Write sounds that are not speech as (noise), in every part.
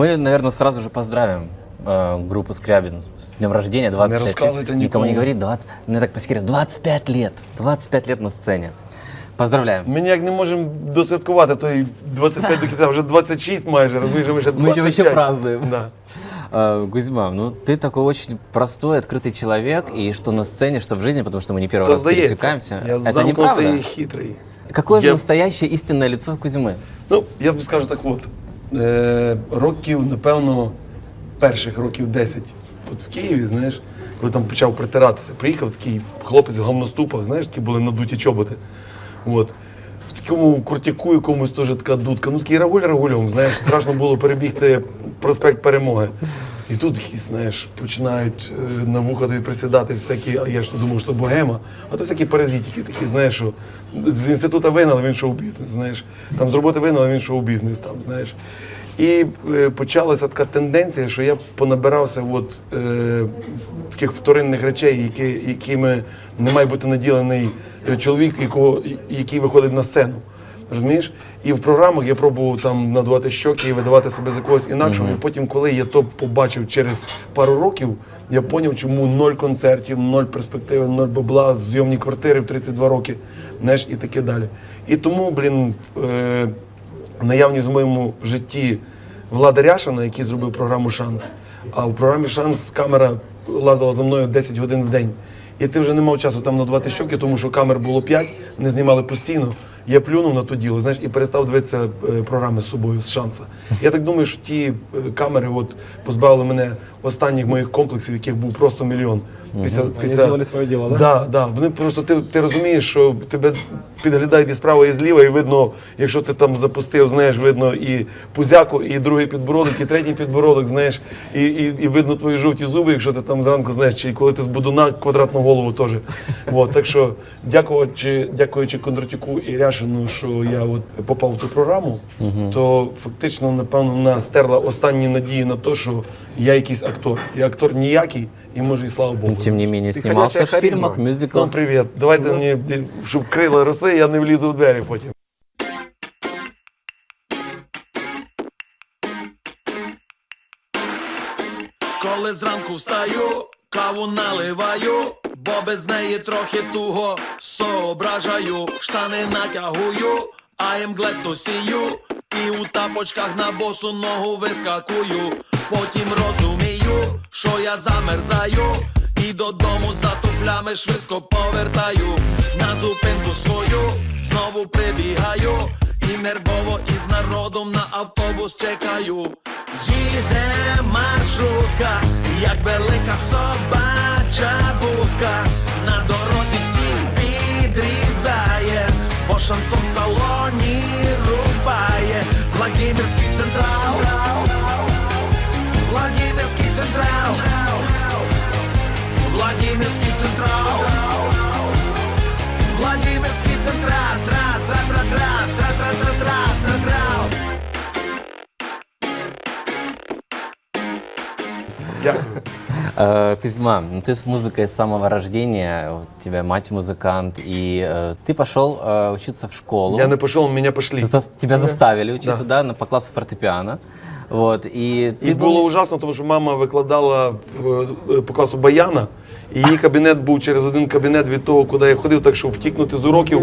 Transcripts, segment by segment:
Мы, наверное, сразу же поздравим э, группу Скрябин с днем рождения, 25 лет. рассказывайте Никому не никому. говорит, 20, ну, я так по секрету, 25 лет, 25 лет на сцене. Поздравляем. Ми ніяк не можемо досвяткувати той 25 до кінця, вже 26 майже, розумієш, а ми ще Мы 25. еще, еще празднуем. Да. Э, Кузьма, ну ты такой очень простой, открытый человек, и что на сцене, что в жизни, потому что мы не первый То раз здається, пересекаемся. я Это неправда. замкнутий і хитрий. Какое же Я- настоящее истинное лицо Кузьмы? Ну, я тобі скажу так от. Е, років, напевно, перших років 10 от в Києві, знаєш, коли там почав притиратися, приїхав такий хлопець в говноступах, знаєш, такі були надуті чоботи. От. В такому куртяку якомусь теж така дудка. Ну такий рагуль рагульом, знаєш, страшно було перебігти проспект Перемоги. І тут знаєш, починають е, на вуха тобі присідати всякі, а я ж думав, що богема, а то всякі паразитики такі, знаєш, що з інституту вигнали, він шоу-бізнес, знаєш. Там з роботи вигнали, він шоу-бізнес, там, знаєш. І е, почалася така тенденція, що я понабирався от, е, таких вторинних речей, які, якими не має бути наділений е, чоловік, якого, який виходить на сцену. Розумієш? І в програмах я пробував там надувати щоки і видавати себе за когось інакшого. І потім, коли я то побачив через пару років, я зрозумів, чому ноль концертів, ноль перспективи, ноль бабла, зйомні квартири в 32 роки, знаєш, і таке далі. І тому, блін, е, наявність в моєму житті Влада Ряшина, який зробив програму Шанс. А в програмі Шанс камера лазила за мною 10 годин в день. І ти вже не мав часу там надувати щоки, тому що камер було 5, не знімали постійно. Я плюнув на то діло, знаєш, і перестав дивитися е, програми з собою з шанса. Я так думаю, що ті е, камери от позбавили мене останніх моїх комплексів, яких був просто мільйон. Після, Вони зробили своє діло, да? Да, да. Вони просто ти, ти розумієш, що тебе підглядають і справа, і зліва, і видно, якщо ти там запустив, знаєш, видно і пузяку, і другий підбородок, і третій підбородок, знаєш, і, і, і видно твої жовті зуби, якщо ти там зранку знаєш, чи коли ти з будуна квадратну голову теж. От, так що, дякуючи, дякуючи Кондратюку і Ряшину, що я от попав в ту програму, то фактично, напевно, вона стерла останні надії на те, що я якийсь актор. Я актор ніякий, і може, і слава Богу. Тем не менее, снимался ходячая в харизма. фильмах, Ну, мюзиклах. привіт. Давайте мені, щоб крила росли, я не влізу в двері потім. Коли зранку встаю, каву наливаю, бо без неї трохи туго соображаю, штани натягую, а їм глетто сію, і у тапочках на босу ногу вискакую. Потім розумію, що я замерзаю, і додому за туфлями швидко повертаю. На зупинку свою знову прибігаю, і нервово із народом на автобус чекаю. Їде маршрутка, як велика собача будка, на дорозі всіх підрізає, бо шансон в салоні рубає, Владимирський централ, Владимирський централ, тра тра тра тра тра тра тра тра тра тра Дякую. Э, Кузьма, ну ты с музыкой с самого рождения, у тебя мать музыкант, и э, ты пошел э, учиться в школу. Я не пішов, мене пішли. За- тебя заставили учиться, да, на, по классу фортепиано. Вот, и ты І был- було ужасно, тому що мама викладала в, е, по класу баяна, і її кабінет був через один кабінет від того, куди я ходив, так що втікнути з уроків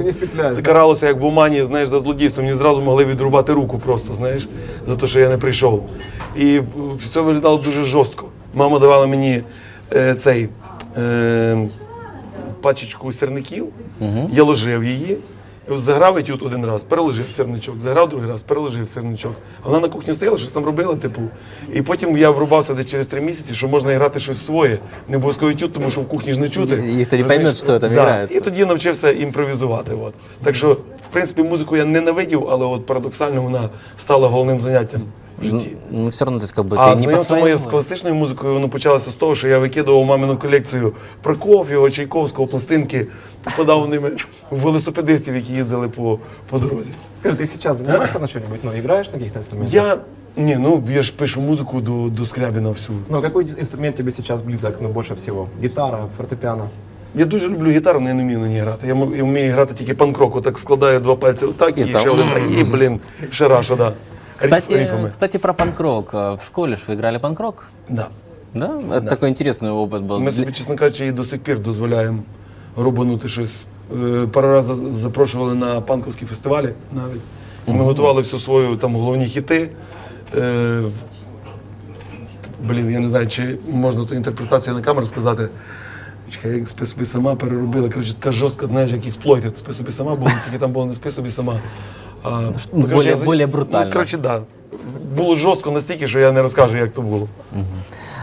каралося як в Омані, знаєш, за злодійство. Мені зразу могли відрубати руку просто, знаєш, за те, що я не прийшов. І все виглядало дуже жорстко. Мама давала мені е, цей. Е, пачечку сирників, я ложив її, заграв етюд один раз, переложив сирничок, заграв другий раз, переложив сирничок. Вона на кухні стояла, щось там робила, типу. І потім я врубався десь через три місяці, що можна грати щось своє, не обов'язково етюд, тому що в кухні ж не чути. І не Розумієш? що там да. грається. І тоді навчився імпровізувати. От. Так що, в принципі, музику я ненавидів, але от парадоксально вона стала головним заняттям в житті. Ну, все равно, то есть, как бы, А ты не по знайомство моє своему... з класичною музикою воно почалося з того, що я викидував мамину колекцію Прокоф'єва, Чайковського, пластинки, попадав ними в велосипедистів, які їздили по, по дорозі. Скажи, ты сейчас занимаешься на что-нибудь? Ну, играешь на каких-то инструментах? Я ні, ну я ж пишу музику до, до Скрябіна всю. Ну, какой инструмент тебе сейчас близок, ну, больше всего? Гитара, фортепиано? Я дуже люблю гітару, але я не вмію на ній грати. Я, м- я вмію грати тільки панк-рок, так складаю два пальці отак і, І там. ще один так, і, блін, шараша, да. Кстати, рифами. кстати, про панк-рок. Э, В школе же вы играли панк-рок? Да. Да? Это такой интересный опыт был. Ми Для- собі, чесно кажучи, і до сих пір дозволяємо рубанути щось. Е, Пару разів за- запрошували на панковські фестивалі навіть. Ми готували всю свою там головні хіти. Е, Блін, я не знаю, чи можна ту інтерпретацію на камеру сказати. Чекай, як спи собі сама переробили. Коротше, така жорстка, знаєш, як експлойтед. Спи собі сама було, тільки там було не спи собі сама. А, ну, коротше, более- я за- более брутально. Ну, коротше, да. Було жорстко настільки, що я не розкажу, як то було.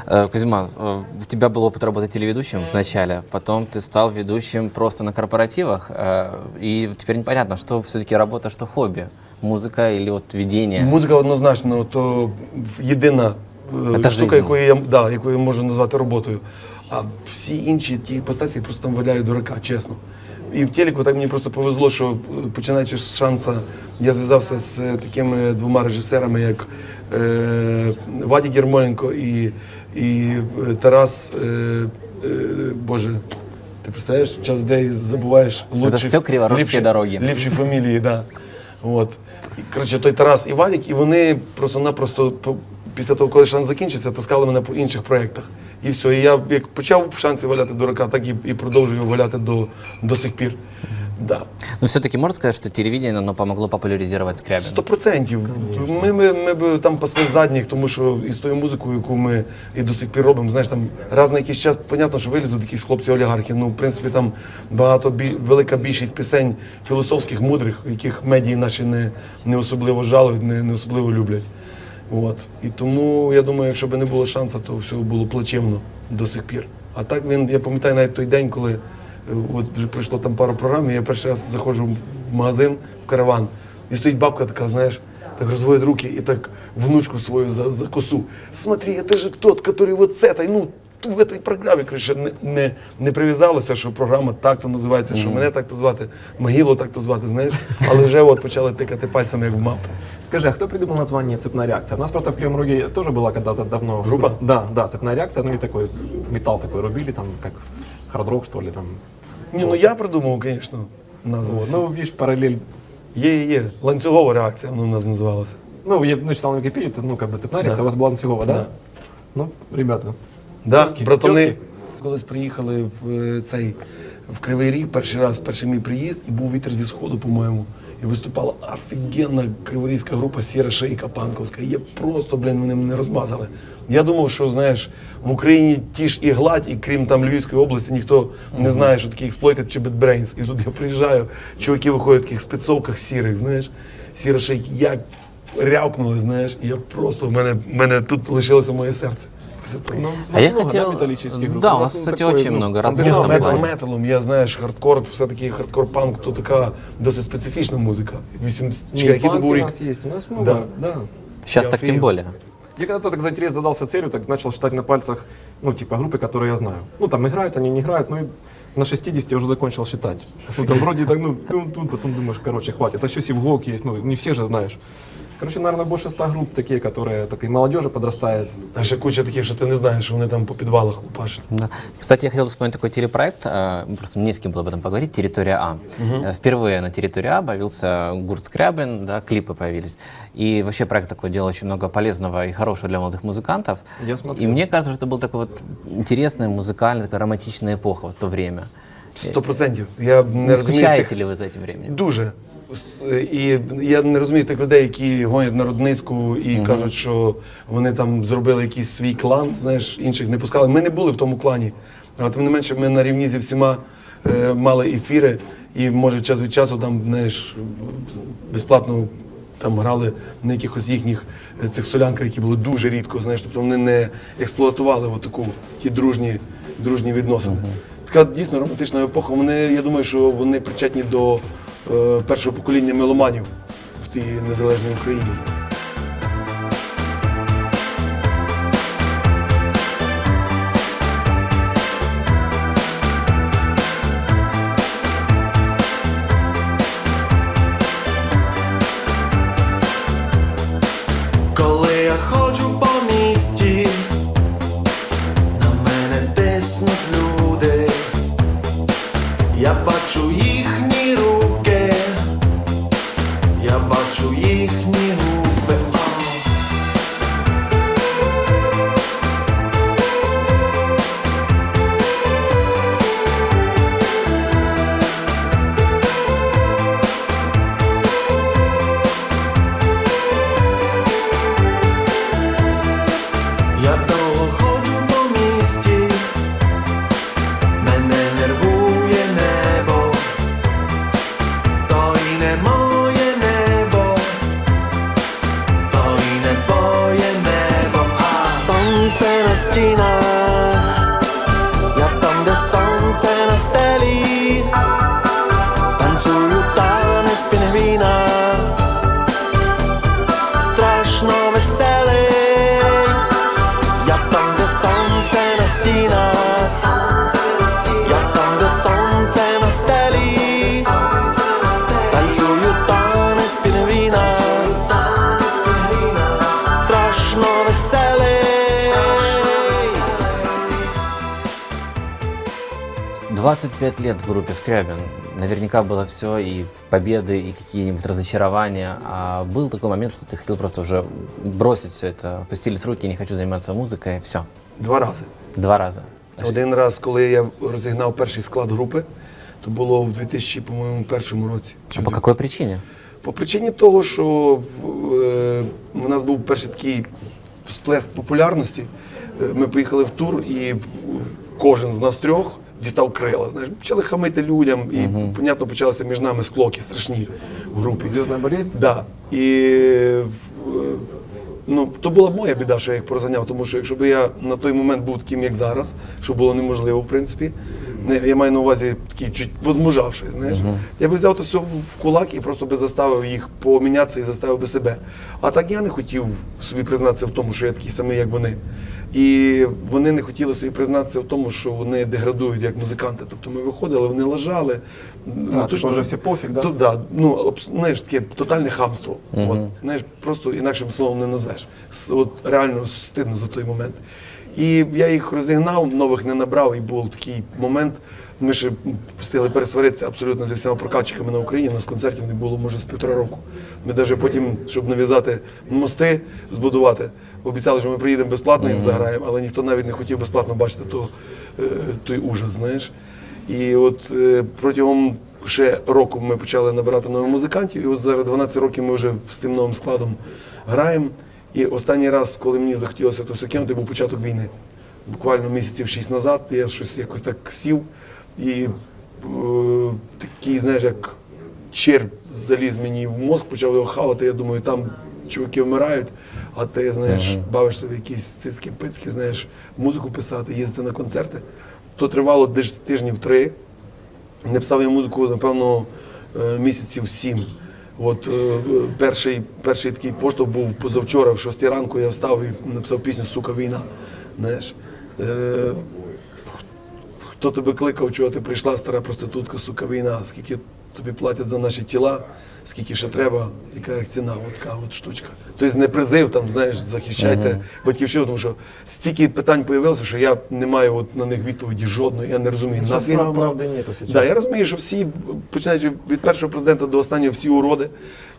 Э, Кузьма, э, у тебя был опыт работы телеведущим вначале, потом ты стал ведущим просто на корпоративах, э, и теперь непонятно, что все-таки работа, что хобби, музыка или вот ведение. Музика однозначно то єдина е, Це штука, жизнь. яку я, да, яку я можу назвати роботою. А всі інші ті іпостасі просто там валяють дурака, чесно. І в телеку так мені просто повезло, що е, починаючи з шанса, я зв'язався з е, такими двома режисерами, як е, Вадік Єрмоленко і, і е, Тарас. Е, е, Боже, ти представляєш, час ідей забуваєш лучші, все ліпші- дороги. ліпші (laughs) фамілії, да. От. І, коротше, той Тарас і Вадік, і вони просто-напросто після того, коли шанс закінчився, таскали мене по інших проєктах. І все. І я як почав в шансі валяти дурака, так і, і продовжую валяти до, до сих пір. Да. Но все-таки можно сказать, что телевидение оно помогло популяризировать Скрябина? Сто процентів. Ми, ми, ми б там пасли задніх, тому що із тою музикою, яку ми і до сих пір робимо, знаєш, там раз на якийсь час, понятно, що вилізуть якісь хлопці олігархи. Ну, в принципі, там багато бі- велика більшість пісень філософських, мудрих, яких медії наші не, не особливо жалують, не, не особливо люблять. От. І тому я думаю, якщо б не було шансу, то все було плачевно до сих пір. А так він, я пам'ятаю навіть той день, коли е, от вже пройшло там пару програм, і я перший раз заходжу в магазин, в караван, і стоїть бабка така, знаєш, так розводить руки і так внучку свою за, за косу. Смотри, это же тот, который вот с этой, ну, в этой програмі, коротше, не, не, не прив'язалося, що програма так-то називається, що мене так-то звати, Могилу так-то звати, знаєш. Але вже от почали тикати пальцами, як в мапу. Скажи, а кто придумал название «Цепная реакция»? У нас просто в Кривом Роге тоже была когда-то давно... Группа? Да, да, «Цепная реакция». Ну и такой металл такой рубили, там, как хард-рок, что ли, там. Ні, ну я придумав, звісно, назву. Вот. Ну, видишь, параллель Є, є, є. Ланцюгова реакція, воно у нас називалося. Ну, я ну, читал на Википедии, это, ну, как бы цепная реакция, Да. у вас была Ланцюгова, да? Да. Ну, ребята. Да, Тьоски, братани. тьоски. Колись приїхали в е, цей в Кривий Ріг, перший раз, перший мій приїзд, і був вітер зі сходу, по-моєму. І виступала офігенна криворізька група Сіра Шейка Панковська. Я просто, блін, вони мене розмазали. Я думав, що знаєш, в Україні ті ж і гладь, і крім там Львівської області, ніхто не знає, що таке експлойтед чи Bad І тут я приїжджаю, чуваки виходять в таких спецовках сірих, знаєш, Сіра Шейк, як рявкнули, знаєш, і я просто в мене, в мене тут лишилося моє серце. Після того. Ну, А я много, хотел- Да, металлических групп? Да, у нас, кстати, очень много разных Ні, в ну, этом метал плане. металом, я знаєш, хардкор, все-таки хардкор-панк, то така досить специфічна музика. Вісім, Не, чекай, який то панки був у рік. нас есть, у нас много, Да. да. Сейчас Я так тем офигел. более. Я когда-то так за интерес задался целью, так начал считать на пальцах, ну, типа, группы, которые я знаю. Ну, там играют, они не играют, ну, и на 60 я уже закончил считать. Ну, там вроде так, ну, тун-тун, потом думаешь, короче, хватит. А еще Сивгок есть, ну, не все же знаешь. Короче, наверное, больше 100 групп такие, которые так и молодежи подрастает. А ще куча таких, що ти не знаєш, що вони там по підвалах лупашать. Да. Кстати, я хотел бы вспомнить такой телепроект, э, просто мне с кем было об этом поговорить, «Территория А». Э, Впервые на «Территории А» появился Гурт Скрябин, да, клипы появились. И вообще проект такой делал очень много полезного и хорошего для молодых музыкантов. Я смотрел. И мне кажется, что это был такой вот интересный, музыкальный, такая романтичная эпоха в то время. Сто процентів. Я не, Не розумію скучаете тих- ли вы за этим временем? Дуже. І я не розумію тих людей, які гонять на родницьку і кажуть, що вони там зробили якийсь свій клан, знаєш, інших не пускали. Ми не були в тому клані. А тим не менше, ми на рівні зі всіма е, мали ефіри, і може час від часу там, знаєш, безплатно там грали на якихось їхніх е, цих солянках, які були дуже рідко, знаєш, тобто вони не експлуатували отаку, ті дружні, дружні відносини. Така дійсно романтична епоха. Вони, я думаю, що вони причетні до першого покоління меломанів в тій незалежній Україні. 25 лет в группе Скрябин. Наверняка было все, и победы, и какие-нибудь разочарования. А был такой момент, что ты хотел просто уже бросить все это, опустились руки, не хочу заниматься музыкой, все. Два рази. Два раза. Один раз, коли я розігнав перший склад групи, то було в 2001 році. А по какой причине? По причині того, що в, е, у нас був перший такий всплеск популярності. Е, Ми поїхали в тур, і в- кожен з нас трьох дістав крила. Знаєш, почали хамити людям, і, понятно, почалися між нами склоки страшні в групі. Зв'язна болезнь? Да. І ну, то була моя біда, що я їх прозганяв, тому що якщо б я на той момент був таким, як зараз, що було неможливо, в принципі, не, я маю на увазі такий чуть возмужавший, знаєш, я би взяв то все в, в кулак і просто би заставив їх помінятися і заставив би себе. А так я не хотів собі признатися в тому, що я такий самий, як вони. І вони не хотіли собі признатися в тому, що вони деградують як музиканти. Тобто ми виходили, вони лажали. А, типу вже всі пофіг, да? То, да, ну, абс- знаєш, таке тотальне хамство. От, знаєш, просто інакшим словом не назвеш. С- От реально стидно за той момент. І я їх розігнав, нових не набрав, і був такий момент. Ми ще встигли пересваритися абсолютно зі всіма прокатчиками на Україні. У нас концертів не було, може, з півтора року. Ми навіть потім, щоб нав'язати мости, збудувати, обіцяли, що ми приїдемо безплатно їм заграємо, але ніхто навіть не хотів безплатно бачити то, е, той ужас, знаєш. І от е, протягом ще року ми почали набирати нових музикантів, і от зараз 12 років ми вже з тим новим складом граємо. І останній раз, коли мені захотілося то все кинути, був початок війни. Буквально місяців шість назад я щось якось так сів і е, такий, знаєш, як черв заліз мені в мозк, почав його хавати. Я думаю, там чуваки вмирають, а ти, знаєш, бавишся в якісь цицькі пицьки, знаєш, музику писати, їздити на концерти. То тривало десь тижнів три. Не писав я музику, напевно, е, місяців сім. От е, перший, перший такий поштовх був позавчора, в 6 ранку я встав і написав пісню Сука війна. Знаєш, е, хто тебе кликав, чого ти прийшла, стара проститутка, сука, війна, скільки тобі платять за наші тіла, скільки ще треба, яка їх ціна, от така от штучка. Тобто не призив там, знаєш, захищайте батьківщину, тому що стільки питань з'явилося, що я не маю от на них відповіді жодної, я не розумію. Сейчас Нафіга прав- нам- правды нету сейчас. Да, я розумію, що всі, починаючи від першого президента до останнього, всі уроди,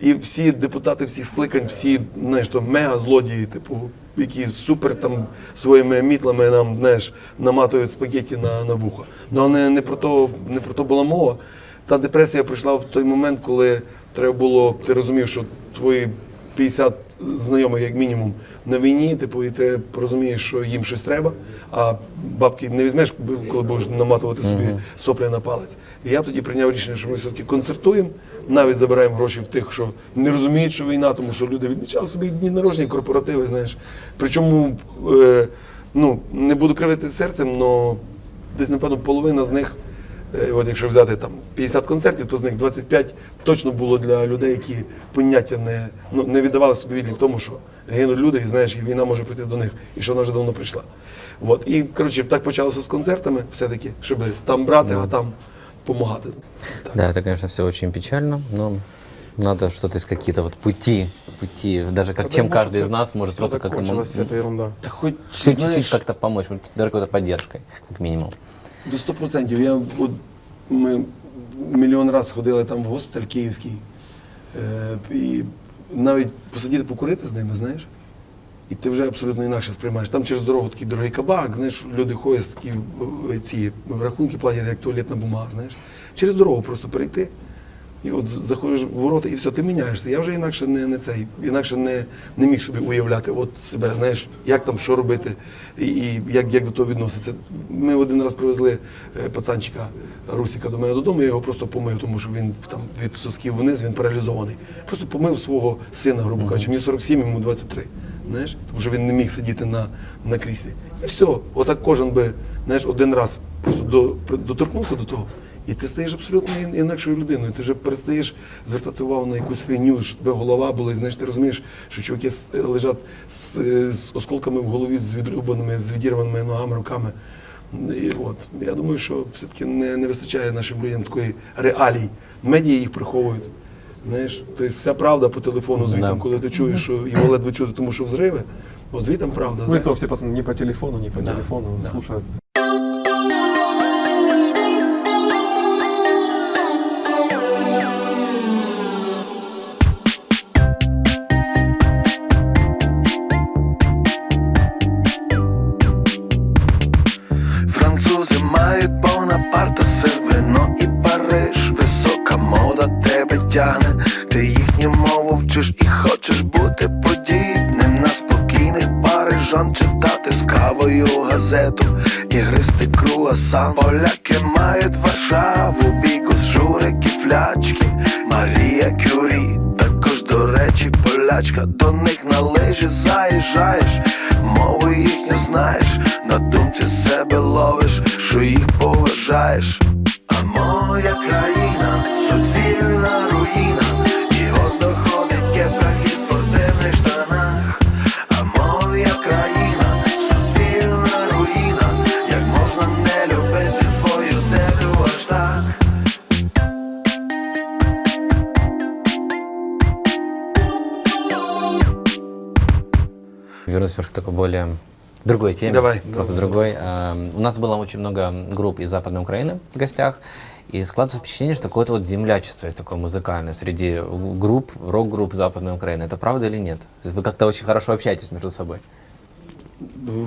і всі депутати всіх скликань, всі знаєш, то мега злодії, типу, які супер там своїми мітлами нам знаєш, наматують спагеті на, на вухо. Ну але не, не, про то, не про то була мова. Та депресія прийшла в той момент, коли треба було, ти розумів, що твої 50 знайомих, як мінімум, на війні, типу, і ти розумієш, що їм щось треба, а бабки не візьмеш, коли будеш наматувати собі соплі на палець. І я тоді прийняв рішення, що ми все-таки концертуємо, навіть забираємо гроші в тих, що не розуміють, що війна, тому що люди відмічали собі дні народження, корпоративи, знаєш. Причому, е, ну, не буду кривити серцем, але десь, напевно, половина з них. Е, От якщо взяти там 50 концертів, то з них 25 точно було для людей, які поняття не, ну, не віддавали собі відлік в тому, що гинуть люди, і знаєш, і війна може прийти до них, і що вона вже давно прийшла. От. І коротше, так почалося з концертами, все-таки, щоб там брати, а там допомагати. Так. Да, это, конечно, все очень печально, но надо что-то искать, какие-то вот пути, пути, даже как чем Потому что каждый из всё- нас может всё просто как-то м- закончилось, это ерунда. Та хоч чуть- знаєш, чуть-чуть как-то помочь, вот даже какой-то поддержкой, как минимум. До 100%. Я, от, ми мільйон разів ходили там в госпіталь київський. Е, і навіть посидіти покурити з ними, знаєш. І ти вже абсолютно інакше сприймаєш. Там через дорогу такий дорогий кабак, знаєш, люди ходять такі е, ці рахунки платять, як туалетна бумага, знаєш. Через дорогу просто перейти. І от заходиш в ворота, і все, ти міняєшся. Я вже інакше не, не цей, інакше не, не міг собі уявляти от себе, знаєш, як там що робити і, і як, як до того відноситься. Ми один раз привезли е, пацанчика Русіка до мене додому, я його просто помив, тому що він там від сосків вниз, він паралізований. Просто помив свого сина, грубо кажучи. Мені 47, йому 23. Знаєш, тому що він не міг сидіти на, на кріслі. І все, отак кожен би, знаєш, один раз просто до, доторкнувся до того. І ти стаєш абсолютно інакшою людиною. Ти вже перестаєш звертати увагу на якусь фігню, щоб тебе голова була, і знаєш, ти розумієш, що чуваки лежать з, з осколками в голові, з відрубаними, з відірваними ногами, руками. І от я думаю, що все-таки не, не вистачає нашим людям такої реалій. Медії їх приховують. Знаєш, тобто вся правда по телефону звітом, Да. коли ти чуєш, що його ледве чути, тому що взриви, от звітом правда. Ну знаєш. то все пацаны не по телефону, не по Да, телефону да. слушают. Французи мають Бонапарта, вино і Париж. Висока мода тебе тягне, ти їхню мову вчиш і хочеш бути подібним на спокійних парижан, читати з кавою газету і гристи круасан. Поляки мають Варшаву, бігус, журики, флячки, Марія Кюрі. Також, до речі, полячка, до них на лижі заїжджаєш, їх їхню знаєш, на думці себе ловиш, що їх поважаєш. А моя країна суцільна немножко к такой более другой теме. Давай. Просто другой. Эм, У нас было очень много групп из Западной Украины в гостях. И складывается впечатление, что какое-то вот землячество есть такое музыкальное среди групп, рок-групп Западной Украины. Это правда или нет? То есть вы как-то очень хорошо общаетесь между собой.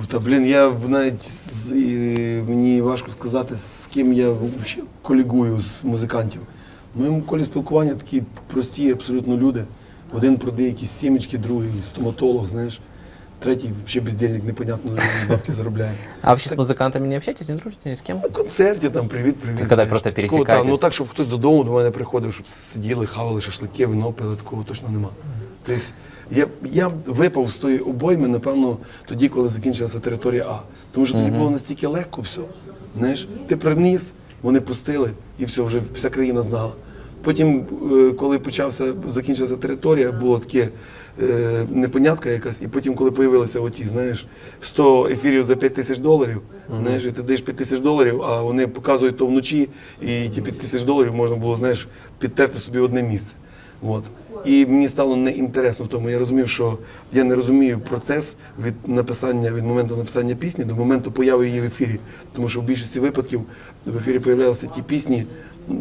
Та блін, я в- навіть з, і мені важко сказати, з ким я вообще колігую з музикантів. В моєму колі спілкування такі прості, абсолютно люди. Один продає якісь сімечки, другий стоматолог, знаєш. Третій ще бездельник, непонятно бабки заробляє. А вообще с музыкантами не общаетесь, не дружите ни с кем? На концерті там привіт, привіт. Знаєш. просто Такого, Ну так, щоб хтось додому до мене приходив, щоб сиділи, хавали шашлики, вино пили, такого точно нема. Тобто я, я випав з тої обойми, напевно, тоді, коли закінчилася територія А. Тому що тоді було настільки легко все. Знаєш, ти приніс, вони пустили, і все, вже вся країна знала. Потім, е, коли почався, закінчилася територія, було таке е, непонятка якась, і потім, коли з'явилися оті, знаєш, 100 ефірів за 5 тисяч доларів, знаєш, і ти даєш 5 тисяч доларів, а вони показують то вночі, і ті 5 тисяч доларів можна було, знаєш, підтерти собі одне місце. От. І мені стало неінтересно в тому. Я розумів, що я не розумію процес від написання, від моменту написання пісні до моменту появи її в ефірі. Тому що в більшості випадків в ефірі появлялися ті пісні,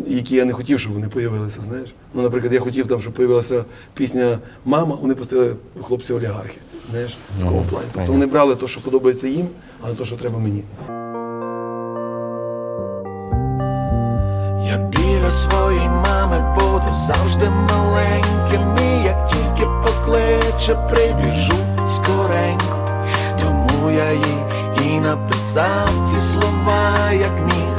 які я не хотів, щоб вони появилися. Знаєш? Ну, наприклад, я хотів там, щоб появилася пісня Мама, вони пустили хлопці олігархи. Знаєш, в такому плані. Тобто вони брали те, що подобається їм, а не те, що треба мені. Я біля своєї мами буду завжди маленьким І як тільки покличе, прибіжу скоренько Тому я їй і написав ці слова, як міг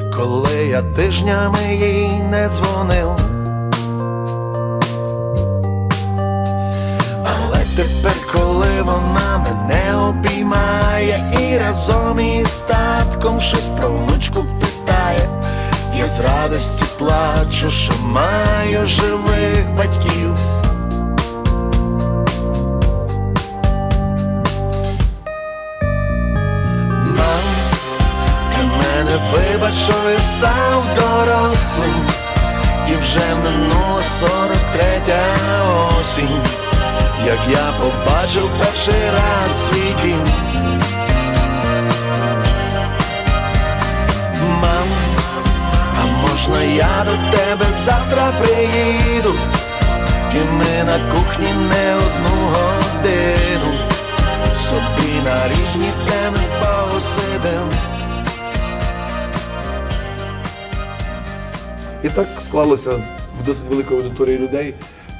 коли я тижнями їй не дзвонив. Але тепер, коли вона мене обіймає і разом із татком щось про внучку питає, я з радості плачу, що маю живих батьків. Як я побачив перший раз свій дім. Мам, а можна я до тебе завтра приїду? І ми на кухні не одну годину собі на різні теми посидим. І так склалося в досить великої аудиторії людей.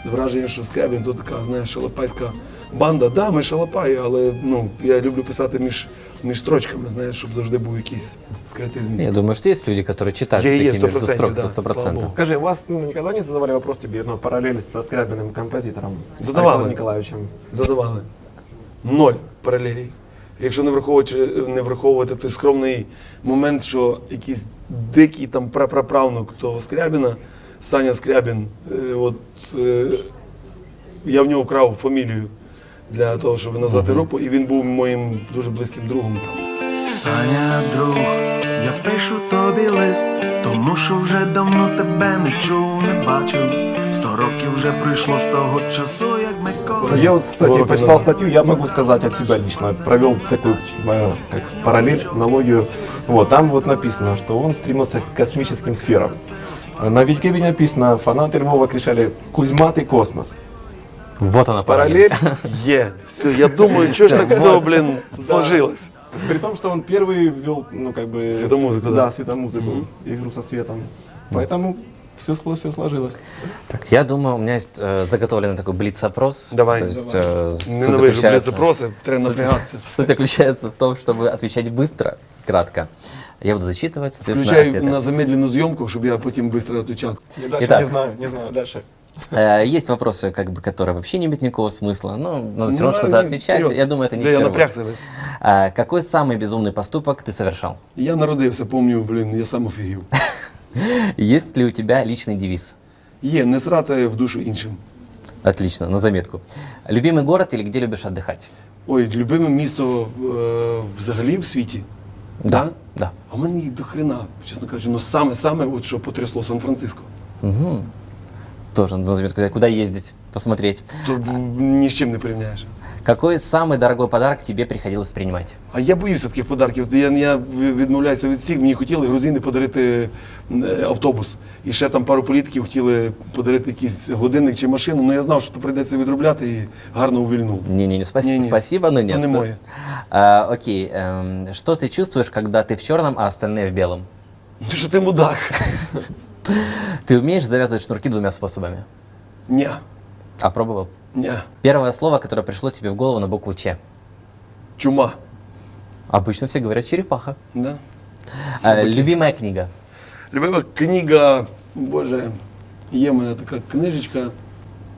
Враження, що Скрябін то така, знаєш, шалопайська банда. Да, ми шалопаї, але ну, я люблю писати між, між строчками, знаєш, щоб завжди був якийсь скритий зміст. Я думаю, что есть люди, которые читают Я между 100%, строк, да, то сто слава богу. Скажи, вас ну, никогда не задавали вопрос тебе, ну, параллель со Скрябиным композитором? Задавали. Николаевичем. Задавали. Ноль паралелей. Якщо не враховувати, не враховувати той скромний момент, що якийсь дикий там прапраправнук того Скрябіна, Саня Скрябін, е, от е, я в нього вкрав фамілію для того, щоб назвати групу, і він був моїм дуже близьким другом там. Саня, друг, я пишу тобі лист, тому що вже давно тебе не чув, не бачив. Сто років вже пройшло з того часу, як ми колись. Я вот, кстати, Уроки почитал статью, я могу сказать от себя лично, провел такую как параллель, аналогию. Вот, там вот написано, что он стремился к космическим сферам. На Википедии написано, фанаты Львова кричали «Кузьма, ты космос». Вот она Параллель, (laughs) Є, все, я думаю, що ж так все, блін, сложилось. при том, что он первый ввел, ну, как бы... Светомузыку, да. Да, светомузыку, игру со светом. Поэтому все, все сложилось. Так, я думаю, у меня есть э, заготовленный такой блиц-опрос. Давай. То есть, э, суть Ненавижу, блядь, заключается- запроси, (laughs) треба Суть- напрягатися. (laughs) Суть заключается в том, чтобы отвечать быстро, кратко. Я буду зачитывать, соответственно, Включай ответы. на замедлену зйомку, щоб я потім швидко відповідав. И дальше Итак. не знаю, не знаю, дальше. Э, Есть вопросы, как бы, которые вообще не имеют никакого смысла, но надо все равно Ну, что-то ну, отвечать. вперед. Я думаю, это не Да, я впервые. напрягся. блядь. А, Какой самый безумный поступок ты совершал? Я народився, пам'ятаю, блін, я сам офігів. (laughs) Есть ли у тебя личный девиз? Є, не срати в душу іншим. Отлично, на заметку. Любимый город или где любишь отдыхать? Ой, любиме місто е, взагалі в світі. Да. Да. А в мене їх до хрена, чесно кажучи, ну саме саме, от що потрясло Сан-Франциско. Мгм. Тоже на заметку. Куда ездить, посмотреть. То б, ні з чим не порівняєш. Какой самый дорогой подарок тебе приходилось принимать? А я боюся таких подарків. Я, я відмовляюся від всіх. Мені хотіли грузини подарити е, автобус. І ще там пару політиків хотіли подарити якийсь годинник чи машину. Ну я знав, що то прийдеться відробляти і гарно увільнув. Не-не-не, спасибо, Не-не. спасибо, но То нет. не моє. А, окей, эм, что ты чувствуешь, когда ты в черном, а остальные в белом? Ти що ти мудак? (laughs) Ты умеешь завязывать шнурки двумя способами? Ні, А пробовал? ні. Первое слово, которое пришло тебе в голову на букву Ч. Чума. Обычно все говорят черепаха. Да? А, любимая книга. Любима книга, боже, є в мене така книжечка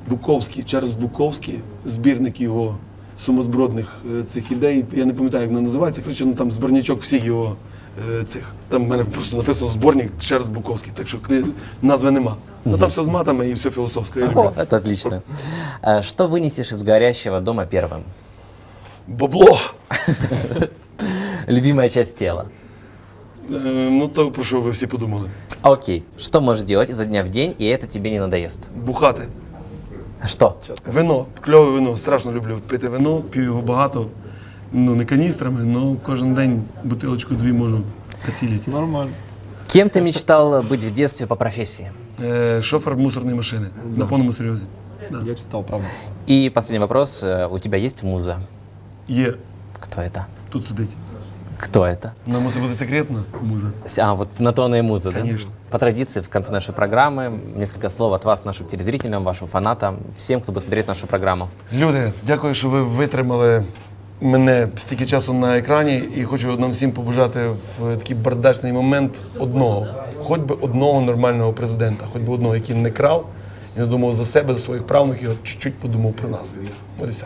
Буковський, Чарльз Буковський, збірник його сумозбродних е, цих ідей. Я не пам'ятаю, як вона називається. Коротше, ну, там зборнячок всіх його е, цих. Там в мене просто написано зборник Чарльз Буковський, так що кни... назви нема. Ну там все з матами і все філософське. Я О, люблю. это отлично. А, Что вынесешь из горящего дома первым? Бабло! (laughs) Любимая часть тела. Е, ну то про що ви всі подумали? Окей. Что можешь делать изо дня в день, и это тебе не надоест? Бухати. Что? Вино, кльове вино, страшно люблю пити вино, п'ю його багато, ну не каністрами, але кожен день бутилочку дві можу осілити. Нормально. Кем ты мечтал быть в детстве по профессии? Е, шофер мусорної машини. На повному серйозі. Да. Я читал, правда. И последний вопрос. Э, У тебя есть муза? Є, Кто это? тут сидить. Кто это? Вона мусить бути секретна муза. С- А, вот на то она и муза, да? Конечно. По традиции, в конце нашей программы несколько слов от вас, нашим телезрителям, вашим фанатам, всем, кто будет смотреть нашу программу. Люди, дякую, що ви витримали мене стільки часу на екрані. І хочу нам всім побажати в такий бардачний момент одного, хоч би одного нормального президента, хоч би одного, який не крав і не думав за себе, за своїх правнуків, а чуть-чуть подумав про нас. Ось все.